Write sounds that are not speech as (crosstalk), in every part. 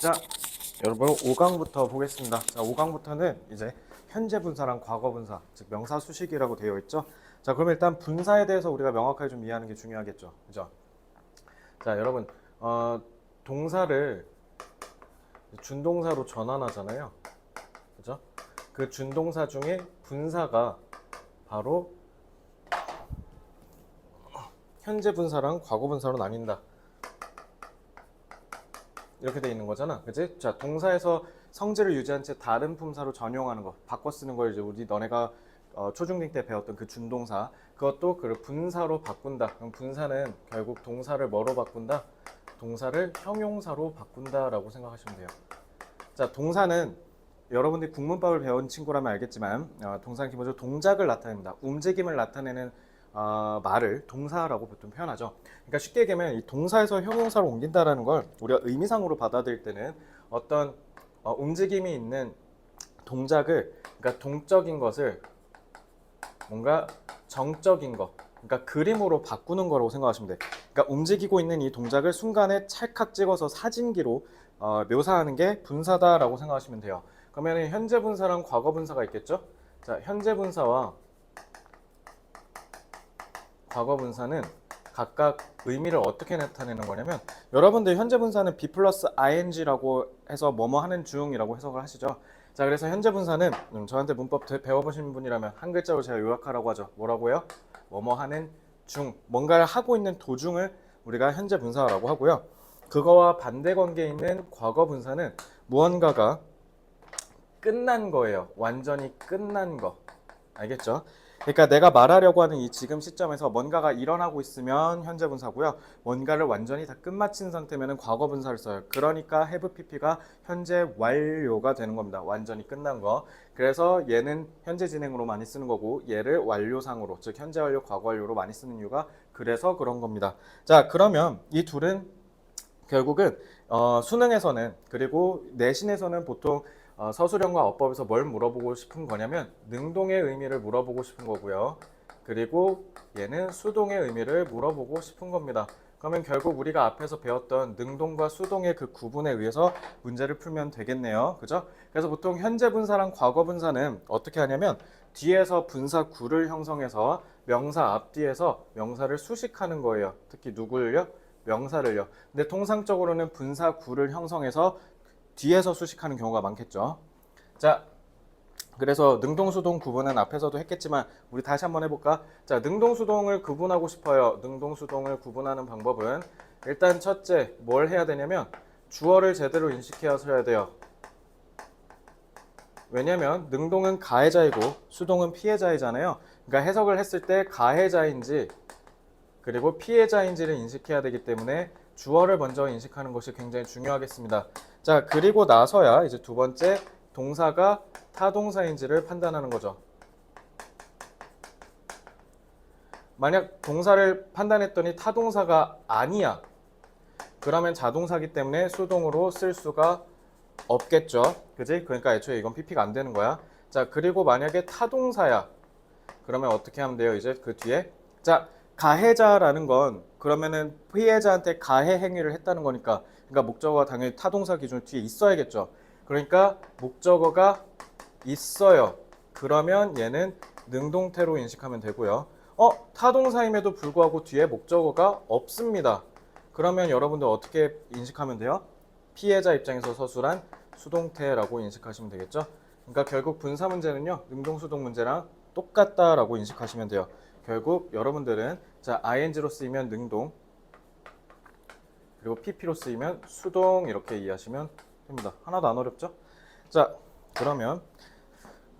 자, 여러분 5강부터 보겠습니다. 자, 5강부터는 이제 현재 분사랑 과거 분사, 즉 명사 수식이라고 되어 있죠. 자, 그럼 일단 분사에 대해서 우리가 명확하게 좀 이해하는 게 중요하겠죠. 그죠? 자, 여러분 어, 동사를 준동사로 전환하잖아요. 그죠? 그 준동사 중에 분사가 바로 현재 분사랑 과거 분사로 나뉜다. 이렇게 돼 있는 거잖아. 그지? 자, 동사에서 성질을 유지한 채 다른 품사로 전용하는 거, 바꿔 쓰는 걸 이제 우리 너네가 어, 초중딩 때 배웠던 그 준동사, 그것도 그 분사로 바꾼다. 그럼 분사는 결국 동사를 뭐로 바꾼다? 동사를 형용사로 바꾼다라고 생각하시면 돼요. 자, 동사는 여러분들이 국문법을 배운 친구라면 알겠지만 어, 동사는 기본적으로 동작을 나타냅니다. 움직임을 나타내는 어, 말을 동사라고 보통 표현하죠. 그러니까 쉽게 얘기하면 이 동사에서 형용사로 옮긴다라는 걸 우리가 의미상으로 받아들일 때는 어떤 어, 움직임이 있는 동작을 그러니까 동적인 것을 뭔가 정적인 것 그러니까 그림으로 바꾸는 거라고 생각하시면 돼. 그러니까 움직이고 있는 이 동작을 순간에 찰칵 찍어서 사진기로 어, 묘사하는 게 분사다라고 생각하시면 돼요. 그러면 현재 분사랑 과거 분사가 있겠죠? 자, 현재 분사와 과거 분사는 각각 의미를 어떻게 나타내는 거냐면 여러분들 현재 분사는 B 플러스 ing라고 해서 뭐뭐 하는 중이라고 해석을 하시죠. 자 그래서 현재 분사는 음, 저한테 문법 대- 배워보신 분이라면 한 글자로 제가 요약하라고 하죠. 뭐라고요? 뭐뭐 하는 중 뭔가를 하고 있는 도중을 우리가 현재 분사라고 하고요. 그거와 반대 관계에 있는 과거 분사는 무언가가 끝난 거예요. 완전히 끝난 거. 알겠죠? 그러니까 내가 말하려고 하는 이 지금 시점에서 뭔가가 일어나고 있으면 현재 분사고요. 뭔가를 완전히 다 끝마친 상태면 과거 분사를 써요. 그러니까 have pp가 현재 완료가 되는 겁니다. 완전히 끝난 거. 그래서 얘는 현재 진행으로 많이 쓰는 거고 얘를 완료상으로 즉 현재 완료, 과거 완료로 많이 쓰는 이유가 그래서 그런 겁니다. 자, 그러면 이 둘은 결국은 어, 수능에서는 그리고 내신에서는 보통 어, 서술형과 어법에서 뭘 물어보고 싶은 거냐면 능동의 의미를 물어보고 싶은 거고요. 그리고 얘는 수동의 의미를 물어보고 싶은 겁니다. 그러면 결국 우리가 앞에서 배웠던 능동과 수동의 그 구분에 의해서 문제를 풀면 되겠네요. 그죠? 그래서 보통 현재 분사랑 과거 분사는 어떻게 하냐면 뒤에서 분사 구를 형성해서 명사 앞뒤에서 명사를 수식하는 거예요. 특히 누구를요? 명사를요. 근데 통상적으로는 분사 구를 형성해서 뒤에서 수식하는 경우가 많겠죠. 자, 그래서 능동수동 구분은 앞에서도 했겠지만 우리 다시 한번 해볼까? 자, 능동수동을 구분하고 싶어요. 능동수동을 구분하는 방법은 일단 첫째 뭘 해야 되냐면 주어를 제대로 인식해야 돼요. 왜냐면 능동은 가해자이고 수동은 피해자이잖아요. 그러니까 해석을 했을 때 가해자인지 그리고 피해자인지를 인식해야 되기 때문에 주어를 먼저 인식하는 것이 굉장히 중요하겠습니다. 자, 그리고 나서야 이제 두 번째 동사가 타동사인지를 판단하는 거죠. 만약 동사를 판단했더니 타동사가 아니야. 그러면 자동사기 때문에 수동으로 쓸 수가 없겠죠. 그지? 그러니까 애초에 이건 PP가 안 되는 거야. 자, 그리고 만약에 타동사야. 그러면 어떻게 하면 돼요? 이제 그 뒤에. 자, 가해자라는 건 그러면은 피해자한테 가해 행위를 했다는 거니까 그러니까 목적어가 당연히 타동사 기준 뒤에 있어야겠죠. 그러니까 목적어가 있어요. 그러면 얘는 능동태로 인식하면 되고요. 어, 타동사임에도 불구하고 뒤에 목적어가 없습니다. 그러면 여러분들 어떻게 인식하면 돼요? 피해자 입장에서 서술한 수동태라고 인식하시면 되겠죠. 그러니까 결국 분사 문제는요, 능동수동 문제랑 똑같다라고 인식하시면 돼요. 결국 여러분들은 자 ing로 쓰이면 능동 그리고 pp로 쓰이면 수동 이렇게 이해하시면 됩니다. 하나도 안 어렵죠? 자 그러면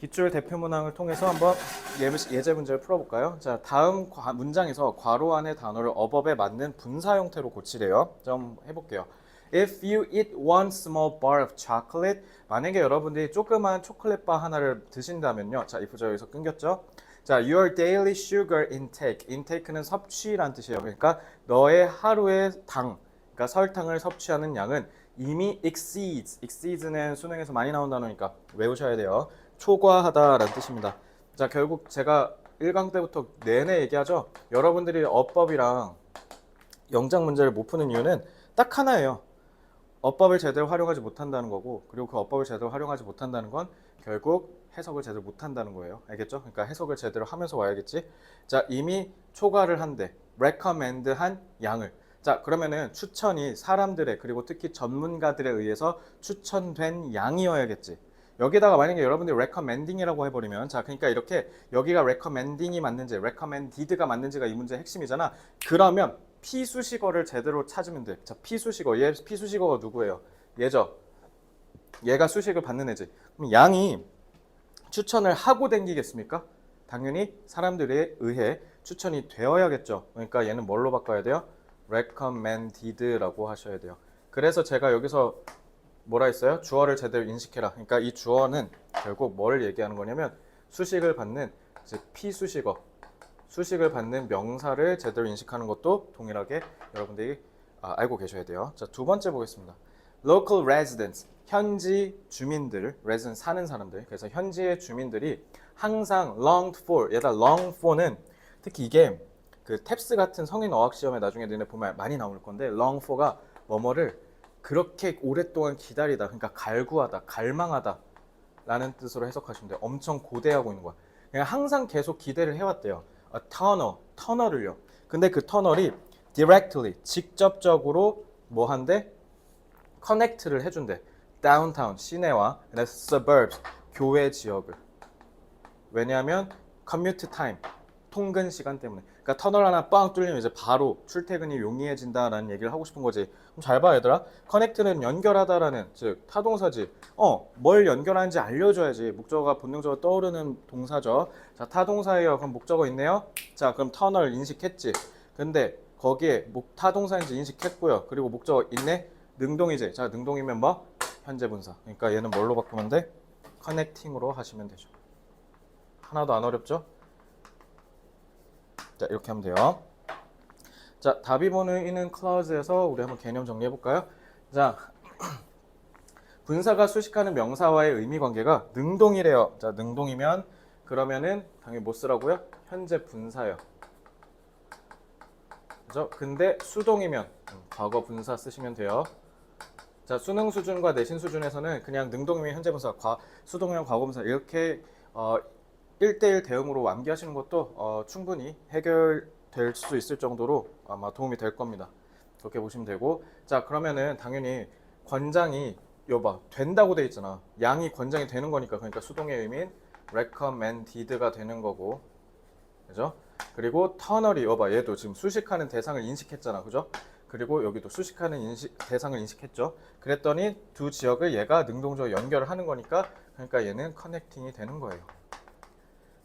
기출 대표 문항을 통해서 한번 예- 예제 문제를 풀어볼까요? 자 다음 과- 문장에서 괄호 안의 단어를 어법에 맞는 분사 형태로 고치래요. 좀 해볼게요. If you eat one small bar of chocolate, 만약에 여러분들이 조그만 초콜릿 바 하나를 드신다면요. 자, if 저 여기서 끊겼죠? 자, your daily sugar intake. intake는 섭취란 뜻이에요. 그러니까 너의 하루의 당, 그러니까 설탕을 섭취하는 양은 이미 exceeds. exceeds는 수능에서 많이 나온 단어니까 외우셔야 돼요. 초과하다라는 뜻입니다. 자, 결국 제가 1강 때부터 내내 얘기하죠. 여러분들이 어법이랑 영장 문제를 못 푸는 이유는 딱 하나예요. 어법을 제대로 활용하지 못한다는 거고 그리고 그 어법을 제대로 활용하지 못한다는 건 결국 해석을 제대로 못한다는 거예요. 알겠죠? 그러니까 해석을 제대로 하면서 와야겠지. 자 이미 초과를 한대 recommend한 양을 자 그러면은 추천이 사람들의 그리고 특히 전문가들에 의해서 추천된 양이어야겠지. 여기다가 만약에 여러분들이 recommending이라고 해버리면 자 그러니까 이렇게 여기가 recommending이 맞는지 recommended가 맞는지가 이 문제의 핵심이잖아. 그러면 피수식어를 제대로 찾으면 돼. 자 피수식어 얘 피수식어가 누구예요? 얘죠. 얘가 수식을 받는 애지. 그럼 양이 추천을 하고 댕기겠습니까? 당연히 사람들에 의해 추천이 되어야겠죠. 그러니까 얘는 뭘로 바꿔야 돼요? recommended라고 하셔야 돼요. 그래서 제가 여기서 뭐라 했어요? 주어를 제대로 인식해라. 그러니까 이 주어는 결국 뭘 얘기하는 거냐면 수식을 받는 즉 피수식어, 수식을 받는 명사를 제대로 인식하는 것도 동일하게 여러분들이 아, 알고 계셔야 돼요. 자, 두 번째 보겠습니다. local residents, 현지 주민들, resident 사는 사람들. 그래서 현지의 주민들이 항상 longed for, 얘다 long for는 특히 이게 그 탭스 같은 성인 어학 시험에 나중에 너네 보면 많이 나올 건데 long for가 뭐뭐를 그렇게 오랫동안 기다리다, 그러니까 갈구하다, 갈망하다 라는 뜻으로 해석하시면 돼요. 엄청 고대하고 있는 거야. 그냥 항상 계속 기대를 해왔대요. A tunnel, 터널을요. 근데 그 터널이 directly, 직접적으로 뭐 한대? 커넥트를 해준대. 다운타운, 시내와 그다음에 suburbs, 교외 지역을. 왜냐하면 commute time, 통근 시간 때문에. 그러니까 터널 하나 빵 뚫리면 이제 바로 출퇴근이 용이해진다라는 얘기를 하고 싶은 거지. 그럼 잘 봐, 얘들아. 커넥트는 연결하다라는 즉 타동사지. 어, 뭘 연결하는지 알려줘야지. 목적어가 본능적으로 떠오르는 동사죠. 자, 타동사예요. 그럼 목적어 있네요. 자, 그럼 터널 인식했지. 근데 거기에 목 타동사인지 인식했고요. 그리고 목적어 있네. 능동이지. 자, 능동이면 뭐? 현재 분사. 그러니까 얘는 뭘로 바꾸면 돼? 커넥팅으로 하시면 되죠. 하나도 안 어렵죠? 자, 이렇게 하면 돼요. 자, 답이 보이는 클라우즈에서 우리 한번 개념 정리해 볼까요? 자, (clears throat) 분사가 수식하는 명사와의 의미 관계가 능동이래요. 자, 능동이면 그러면은 당연히 뭐 쓰라고요? 현재 분사요. 그죠? 근데 수동이면 음, 과거 분사 쓰시면 돼요. 자, 수능 수준과 내신 수준에서는 그냥 능동이면 현재 분사, 과, 수동이면 과거 분사 이렇게 어, 1대1 대응으로 암기하시는 것도 어, 충분히 해결될 수 있을 정도로 아마 도움이 될 겁니다. 그렇게 보시면 되고 자 그러면은 당연히 권장이 여봐 된다고 돼 있잖아 양이 권장이 되는 거니까 그러니까 수동의 의미인 recommended가 되는 거고 그죠? 그리고 터널이 여봐 얘도 지금 수식하는 대상을 인식했잖아 그죠? 그리고 여기도 수식하는 인식, 대상을 인식했죠 그랬더니 두 지역을 얘가 능동적으로 연결을 하는 거니까 그러니까 얘는 커넥팅이 되는 거예요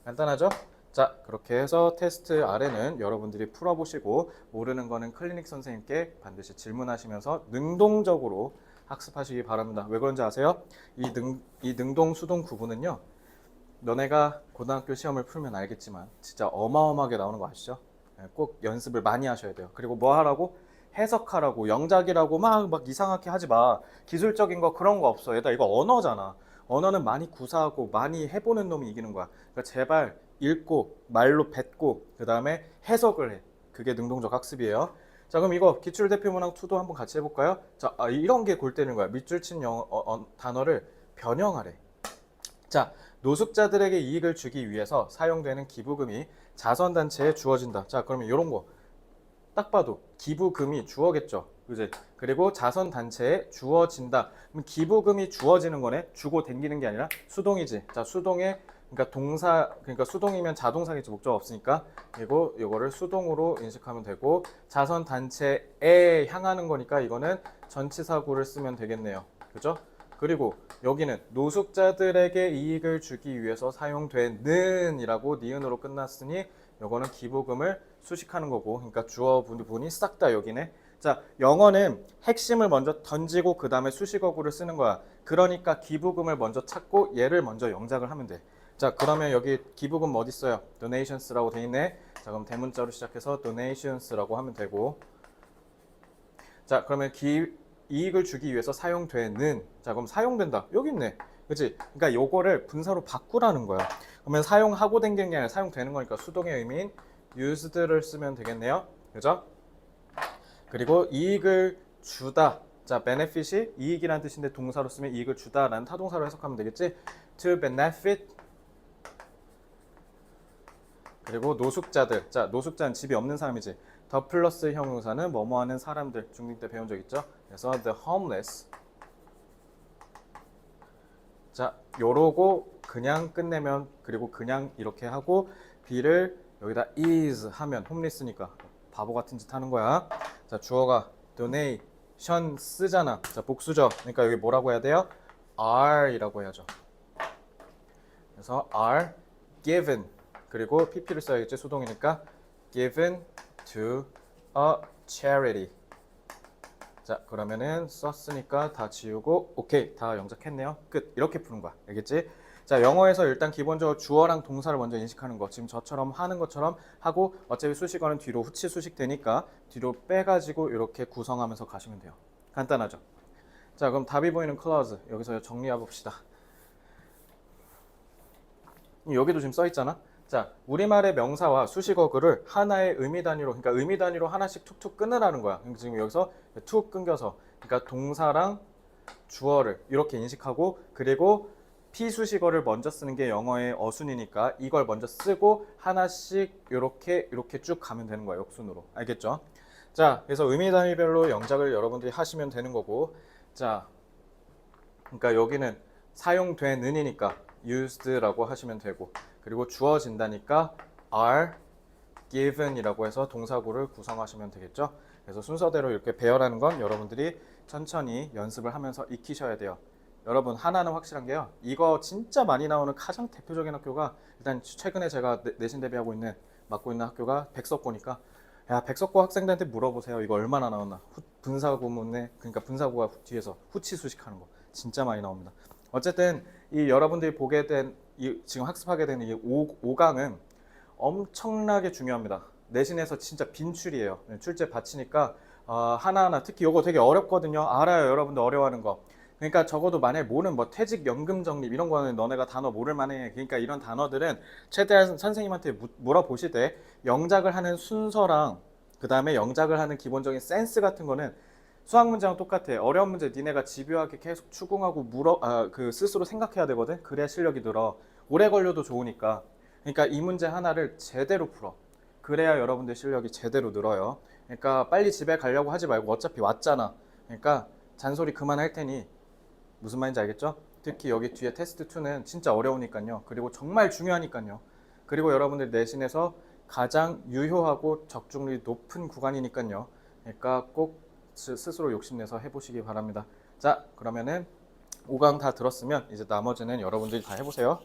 간단하죠? 자, 그렇게 해서 테스트 아래는 여러분들이 풀어보시고 모르는 거는 클리닉 선생님께 반드시 질문하시면서 능동적으로 학습하시기 바랍니다. 왜 그런지 아세요? 이, 능, 이 능동, 수동 구분은요. 너네가 고등학교 시험을 풀면 알겠지만 진짜 어마어마하게 나오는 거 아시죠? 네, 꼭 연습을 많이 하셔야 돼요. 그리고 뭐 하라고? 해석하라고 영작이라고 막, 막 이상하게 하지 마. 기술적인 거 그런 거 없어. 얘들아 이거 언어잖아. 언어는 많이 구사하고 많이 해보는 놈이 이기는 거야. 그러니까 제발 읽고 말로 뱉고 그 다음에 해석을 해. 그게 능동적 학습이에요. 자 그럼 이거 기출 대표 문항 2도 한번 같이 해볼까요? 자 아, 이런 게 골 때는 거야. 밑줄 친 영어, 어, 어, 단어를 변형하래. 자 노숙자들에게 이익을 주기 위해서 사용되는 기부금이 자선단체에 주어진다. 자 그러면 이런 거 딱 봐도 기부금이 주어겠죠. 그지? 그리고 자선 단체에 주어진다. 그럼 기부금이 주어지는 거네. 주고 댕기는 게 아니라 수동이지. 자 수동에 그러니까 동사 그러니까 수동이면 자동사겠지 목적 없으니까 그리고 이거를 수동으로 인식하면 되고 자선 단체에 향하는 거니까 이거는 전치사구를 쓰면 되겠네요. 그죠? 그리고 여기는 노숙자들에게 이익을 주기 위해서 사용된는이라고 니은으로 끝났으니 이거는 기부금을 수식하는 거고 그러니까 주어 분이 싹 다 여기네. 자, 영어는 핵심을 먼저 던지고 그 다음에 수식어구를 쓰는 거야. 그러니까 기부금을 먼저 찾고 얘를 먼저 영작을 하면 돼. 자 그러면 여기 기부금 어디 있어요? donations라고 돼 있네. 자 그럼 대문자로 시작해서 donations라고 하면 되고. 자 그러면 기, 이익을 주기 위해서 사용되는. 자 그럼 사용된다. 여기 있네. 그치? 그러니까 요거를 분사로 바꾸라는 거야. 그러면 사용하고 댕기는 게 아니라 사용되는 거니까 수동의 의미인 used를 쓰면 되겠네요. 그죠? 그리고 이익을 주다. 자, benefit이 이익이라는 뜻인데 동사로 쓰면 이익을 주다라는 타동사로 해석하면 되겠지? to benefit 그리고 노숙자들. 자, 노숙자는 집이 없는 사람이지. 더 플러스 형용사는 뭐뭐 하는 사람들. 중딩 때 배운 적 있죠? 그래서 the homeless. 자, 요러고 그냥 끝내면 그리고 그냥 이렇게 하고 be를 여기다 is 하면 홈리스니까 바보 같은 짓 하는 거야. 자, 주어가 donation 쓰잖아. 자, 복수죠. 그러니까 여기 뭐라고 해야 돼요? are이라고 해야죠. 그래서 are given 그리고 pp를 써야겠지 수동이니까 given to a charity. 자 그러면은 썼으니까 다 지우고 오케이 다 영작했네요. 끝 이렇게 푸는 거야. 알겠지? 자 영어에서 일단 기본적으로 주어랑 동사를 먼저 인식하는 거 지금 저처럼 하는 것처럼 하고 어차피 수식어는 뒤로 후치 수식 되니까 뒤로 빼가지고 이렇게 구성하면서 가시면 돼요. 간단하죠? 자 그럼 답이 보이는 클러즈 여기서 정리해 봅시다. 여기도 지금 써 있잖아. 자, 우리말의 명사와 수식어글을 하나의 의미 단위로, 그러니까 의미 단위로 하나씩 툭툭 끊으라는 거야. 그러니까 지금 여기서 툭 끊겨서, 그러니까 동사랑 주어를 이렇게 인식하고, 그리고 피수식어를 먼저 쓰는 게 영어의 어순이니까 이걸 먼저 쓰고 하나씩 이렇게 이렇게 쭉 가면 되는 거야 역순으로 알겠죠? 자 그래서 의미 단위별로 영작을 여러분들이 하시면 되는 거고 자 그러니까 여기는 사용되는이니까 used라고 하시면 되고 그리고 주어진다니까 are given이라고 해서 동사구를 구성하시면 되겠죠. 그래서 순서대로 이렇게 배열하는 건 여러분들이 천천히 연습을 하면서 익히셔야 돼요. 여러분 하나는 확실한 게요. 이거 진짜 많이 나오는 가장 대표적인 학교가 일단 최근에 제가 내- 내신 대비하고 있는 맡고 있는 학교가 백석고니까 야 백석고 학생들한테 물어보세요. 이거 얼마나 나왔나? 후- 분사구문에 그러니까 분사구가 후- 뒤에서 후치 수식하는 거 진짜 많이 나옵니다. 어쨌든 이 여러분들이 보게 된 이 지금 학습하게 되는 이 5, 강은 엄청나게 중요합니다. 내신에서 진짜 빈출이에요. 네, 출제 받치니까 어, 하나하나 특히 이거 되게 어렵거든요. 알아요, 여러분들 어려워하는 거. 그러니까 적어도 만약에 모르는 뭐 퇴직 연금 적립 이런 거는 너네가 단어 모를 만해. 그러니까 이런 단어들은 최대한 선생님한테 무- 물어보실 때 영작을 하는 순서랑 그 다음에 영작을 하는 기본적인 센스 같은 거는 수학 문제랑 똑같아. 어려운 문제 니네가 집요하게 계속 추궁하고 물어 아, 그 스스로 생각해야 되거든. 그래야 실력이 늘어. 오래 걸려도 좋으니까. 그러니까 이 문제 하나를 제대로 풀어. 그래야 여러분들 실력이 제대로 늘어요. 그러니까 빨리 집에 가려고 하지 말고 어차피 왔잖아. 그러니까 잔소리 그만할 테니 무슨 말인지 알겠죠? 특히 여기 뒤에 테스트 2는 진짜 어려우니까요. 그리고 정말 중요하니까요. 그리고 여러분들 내신에서 가장 유효하고 적중률이 높은 구간이니까요. 그러니까 꼭 스- 스스로 욕심내서 해보시기 바랍니다. 자, 그러면은 5강 다 들었으면 이제 나머지는 여러분들이 다 해보세요.